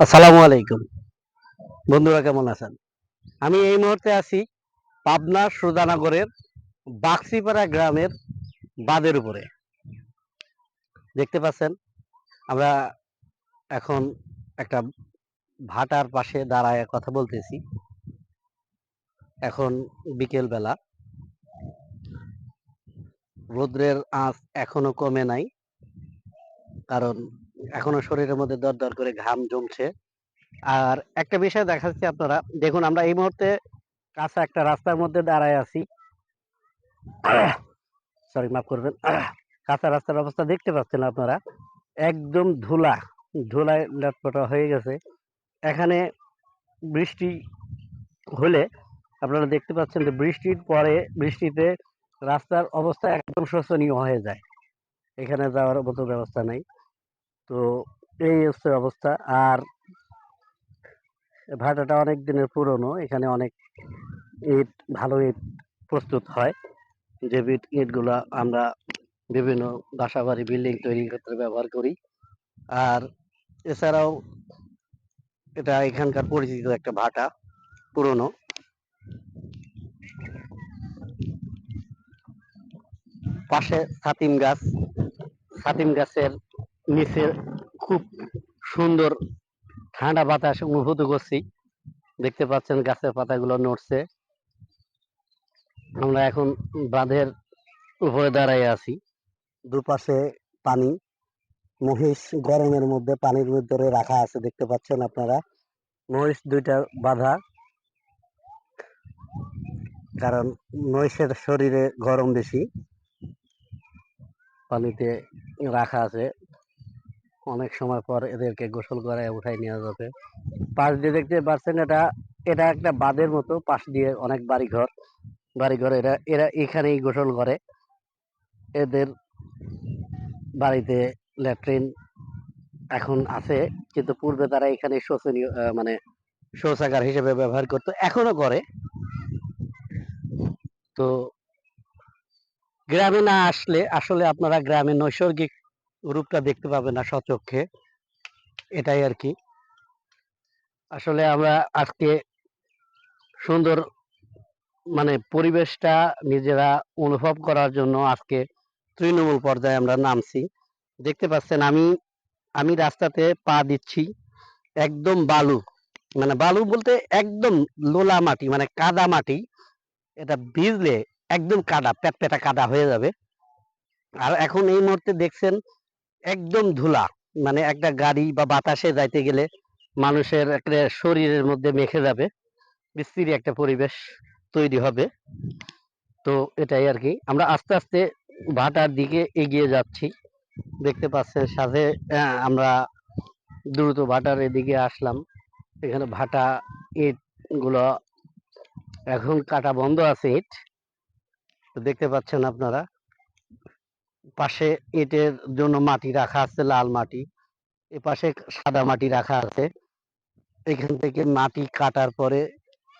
আসসালামু আলাইকুম। বন্ধুরা কেমন আছেন? আমি এই মুহূর্তে আছি পাবনা সুদানগরের বাক্সিপাড়া গ্রামের বাঁধের উপরে। দেখতে পাচ্ছেন, আমরা এখন একটা ভাটার পাশে দাঁড়ায় কথা বলতেছি। এখন বিকেল বেলা রৌদ্রের আঁচ এখনও কমে নাই, কারণ এখনও শরীরের মধ্যে দর দর করে ঘাম জমছে। আর একটা বিষয় দেখাচ্ছি আপনারা। দেখুন, আমরা এই মুহূর্তে কাঁচা একটা রাস্তার মধ্যে দাঁড়ায় আছি। সরি মাফ করবেন। কাঁচা রাস্তার অবস্থা দেখতে পাচ্ছেন আপনারা। একদম ধুলা, ধুলায় লটপটা হয়ে গেছে। এখানে বৃষ্টি হলে আপনারা দেখতে পাচ্ছেন যে বৃষ্টির পরে, বৃষ্টিতে রাস্তার অবস্থা একদম শোচনীয় হয়ে যায়। এখানে যাওয়ার মতো ব্যবস্থা নাই। তো এই হচ্ছে অবস্থা। আর ভাটাটা অনেক দিনের পুরনো, এখানে অনেক ইট, ভালো ইট প্রস্তুত হয়। যে ইট ইটগুলো আমরা বিভিন্ন বাসাবাড়ি, বিল্ডিং তৈরি করতে ব্যবহার করি। আর এছাড়াও এটা এখানকার পরিচিত একটা ভাটা, পুরনো। পাশে ছাতিম গাছ ছাতিম গাছের নিচে খুব সুন্দর ঠান্ডা বাতাস অনুভূত করছি। দেখতে পাচ্ছেন গাছের পাতাগুলো নড়ছে। আমরা এখন বাঁধের উপরে দাঁড়াই আছি। দুপাশে পানি, মহিষ গরমের মধ্যে পানির ভিতরে রাখা আছে, দেখতে পাচ্ছেন আপনারা। মহিষ দুইটা বাঁধা। কারণ মহিষের শরীরে গরম বেশি। পানিতে রাখা আছে। অনেক সময় পর এদেরকে গোসল করায় উঠাই নেওয়া যাবে। পাশ দিয়ে দেখতে পাচ্ছেন এটা এটা একটা বাঁধের মতো, পাশ দিয়ে অনেক বাড়িঘর। বাড়িঘর এরা এরা এখানেই গোসল করে। এদের বাড়িতে ল্যাট্রিন এখন আছে, কিন্তু পূর্বে তারা এখানে শোচনীয় মানে শৌচাগার হিসেবে ব্যবহার করতো, এখনও করে। তো গ্রামে না আসলে আসলে আপনারা গ্রামে নৈসর্গিক রূপটা দেখতে পাবে না সচক্ষে এটাই আর কি। আসলে আমরা আজকে সুন্দর মানে পরিবেশটা নিজেরা অনুভব করার জন্য আজকে তৃণমূল পর্যায়ে আমরা নামছি। দেখতে পাচ্ছেন আমি আমি রাস্তাতে পা দিচ্ছি একদম বালু। মানে বালু বলতে একদম লোলা মাটি মানে কাদা মাটি। এটা ভিজলে একদম কাদা, প্যাট প্যাটা কাদা হয়ে যাবে। আর এখন এই মুহূর্তে দেখছেন একদম ধুলা মানে একটা গাড়ি বা বাতাসে যাইতে গেলে মানুষের একটা শরীরের মধ্যে মেখে যাবে বিশ্রী একটা পরিবেশ তৈরি হবে। তো এটাই আর কি। আমরা আস্তে আস্তে ভাটার দিকে এগিয়ে যাচ্ছি। দেখতে পাচ্ছেন সাথে আমরা দ্রুত ভাটার এদিকে আসলাম। এখানে ভাটা ইটগুলো এখন কাটা বন্ধ আছে ইট। দেখতে পাচ্ছেন আপনারা। পাশে ইটের জন্য মাটি রাখা আছে, লাল মাটি। এ পাশে সাদা মাটি রাখা আছে। এখান থেকে মাটি কাটার পরে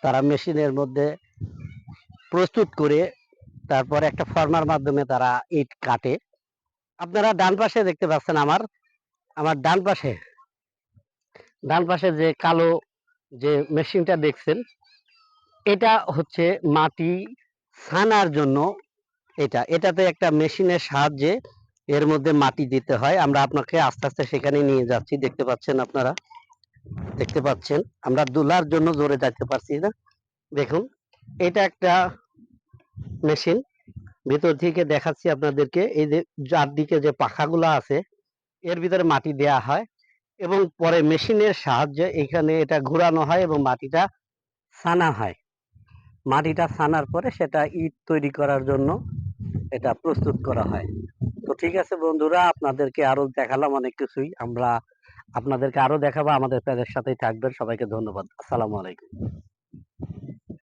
তারা মেশিনের মধ্যে প্রস্তুত করে তারপরে একটা ফর্মার মাধ্যমে তারা ইট কাটে। আপনারা ডান পাশে দেখতে পাচ্ছেন আমার আমার ডান পাশে। ডান পাশে যে কালো যে মেশিনটা দেখছেন, এটা হচ্ছে মাটি ছানার জন্য এটা, এটাতে একটা মেশিনের সাহায্যে এর মধ্যে মাটি দিতে হয়। আমরা আপনাকে আস্তে আস্তে সেখানে নিয়ে যাচ্ছি, দেখতে পাচ্ছেন আপনারা? দেখতে পাচ্ছেন? আমরা দুলার জন্য জোরে যাইতে পারছি না। দেখুন, এটা একটা মেশিন। ভেতর থেকে দেখাচ্ছি আপনাদেরকে। এই যে চারদিকে যে পাখাগুলো আছে, এর ভিতরে মাটি দেয়া হয় এবং পরে মেশিনের সাহায্যে এখানে এটা ঘোরানো হয় এবং মাটিটা ছানা হয়। মাটিটা ছানার পরে সেটা ইট তৈরি করার জন্য এটা প্রস্তুত করা হয়। তো ঠিক আছে বন্ধুরা, আপনাদেরকে আরও দেখালাম অনেক কিছুই। আমরা আপনাদেরকে আরও দেখাবো, আমাদের প্যারের সাথেই থাকবেন। সবাইকে ধন্যবাদ। আসসালামু আলাইকুম।